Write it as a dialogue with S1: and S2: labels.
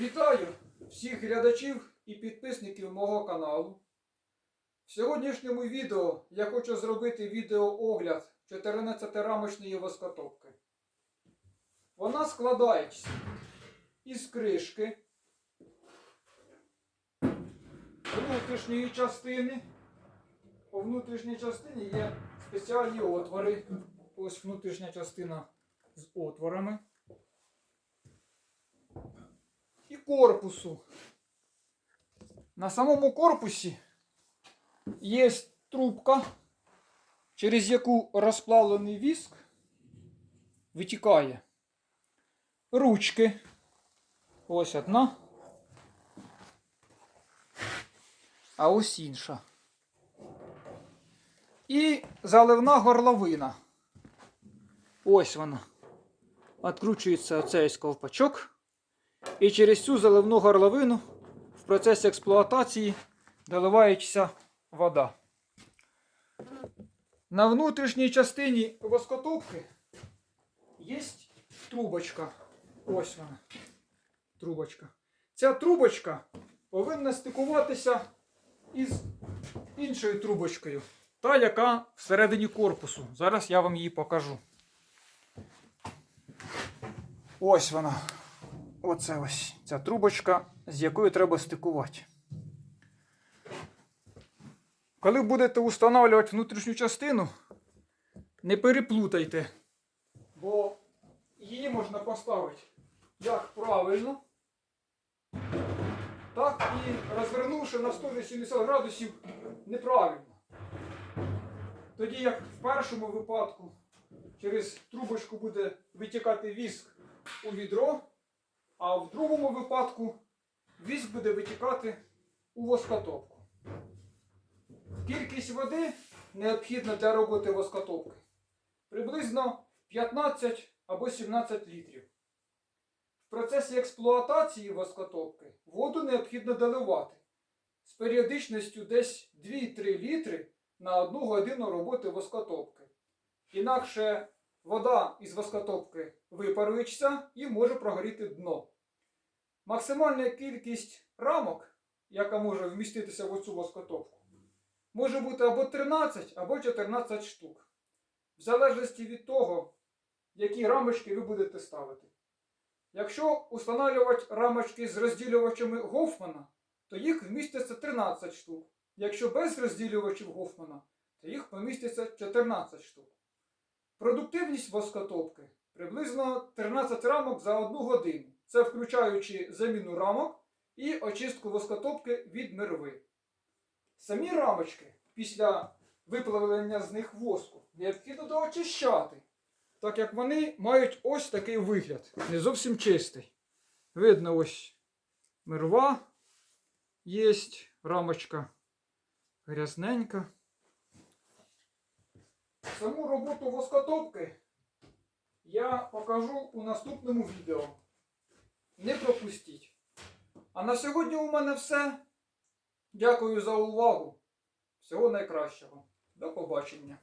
S1: Вітаю всіх глядачів і підписників мого каналу. В сьогоднішньому відео я хочу зробити відеоогляд 14-рамочної воскотопки. Вона складається із кришки, внутрішньої частини. По внутрішній частині є спеціальні отвори. Ось внутрішня частина з отворами і корпусу. На самому корпусі є трубка, через яку розплавлений віск витікає. Ручки. Ось одна. А ось інша. І заливна горловина. Ось вона. Откручується оцей ковпачок. І через цю заливну горловину в процесі експлуатації доливається вода. На внутрішній частині воскотопки є трубочка. Ось вона. Трубочка. Ця трубочка повинна стикуватися із іншою трубочкою. Та, яка всередині корпусу. Зараз я вам її покажу. Ось вона. Оце ось ця трубочка, з якою треба стикувати. Коли будете встановлювати внутрішню частину, не переплутайте, бо її можна поставити як правильно, так і розвернувши на 180 градусів неправильно. Тоді як в першому випадку через трубочку буде витікати віск у відро. А в другому випадку віск буде витікати у воскотопку. Кількість води необхідна для роботи воскотопки приблизно 15 або 17 літрів. В процесі експлуатації воскотопки воду необхідно доливати з періодичністю десь 2-3 літри на одну годину роботи воскотопки. Інакше вода із воскотопки випарується і може прогоріти дно. Максимальна кількість рамок, яка може вміститися в оцю воскотопку, може бути або 13, або 14 штук. В залежності від того, які рамочки ви будете ставити. Якщо установлювати рамочки з розділювачами Гофмана, то їх вміститься 13 штук. Якщо без розділювачів Гофмана, то їх поміститься 14 штук. Продуктивність воскотопки приблизно 13 рамок за одну годину. Це включаючи заміну рамок і очистку воскотопки від мерви. Самі рамочки після виплавлення з них воску необхідно доочищати, так як вони мають ось такий вигляд, не зовсім чистий. Видно ось мерва є, рамочка грязненька. Саму роботу воскотопки я покажу у наступному відео. Не пропустіть. А на сьогодні у мене все. Дякую за увагу. Всього найкращого. До побачення.